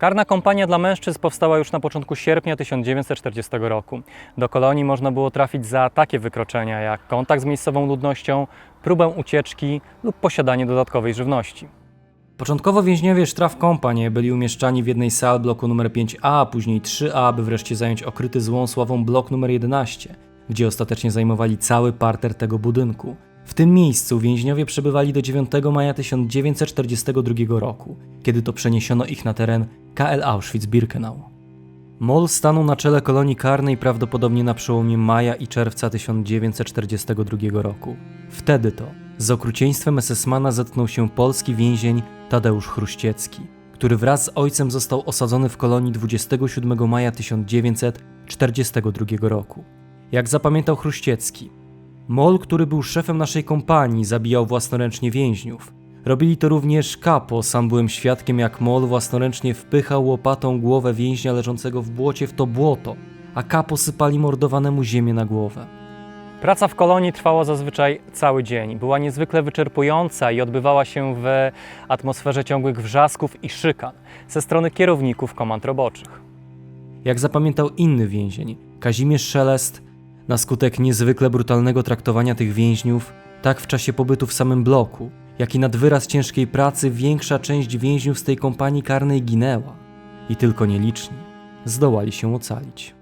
Karna kompania dla mężczyzn powstała już na początku sierpnia 1940 roku. Do kolonii można było trafić za takie wykroczenia jak kontakt z miejscową ludnością, próbę ucieczki lub posiadanie dodatkowej żywności. Początkowo więźniowie Strafkompanie byli umieszczani w jednej sal bloku numer 5A, a później 3A, aby wreszcie zająć okryty złą sławą blok numer 11, gdzie ostatecznie zajmowali cały parter tego budynku. W tym miejscu więźniowie przebywali do 9 maja 1942 roku, kiedy to przeniesiono ich na teren KL Auschwitz-Birkenau. MOL stanął na czele kolonii karnej prawdopodobnie na przełomie maja i czerwca 1942 roku. Wtedy to z okrucieństwem SS-mana zetknął się polski więzień Tadeusz Chruściecki, który wraz z ojcem został osadzony w kolonii 27 maja 1942 roku. Jak zapamiętał Chruściecki, Mol, który był szefem naszej kompanii, zabijał własnoręcznie więźniów. Robili to również Kapo, sam byłem świadkiem jak Mol własnoręcznie wpychał łopatą głowę więźnia leżącego w błocie w to błoto, a Kapo sypali mordowanemu ziemię na głowę. Praca w kolonii trwała zazwyczaj cały dzień. Była niezwykle wyczerpująca i odbywała się w atmosferze ciągłych wrzasków i szykan ze strony kierowników komand roboczych. Jak zapamiętał inny więzień, Kazimierz Szelest, na skutek niezwykle brutalnego traktowania tych więźniów, tak w czasie pobytu w samym bloku, jak i nad wyraz ciężkiej pracy większa część więźniów z tej kompanii karnej ginęła i tylko nieliczni zdołali się ocalić.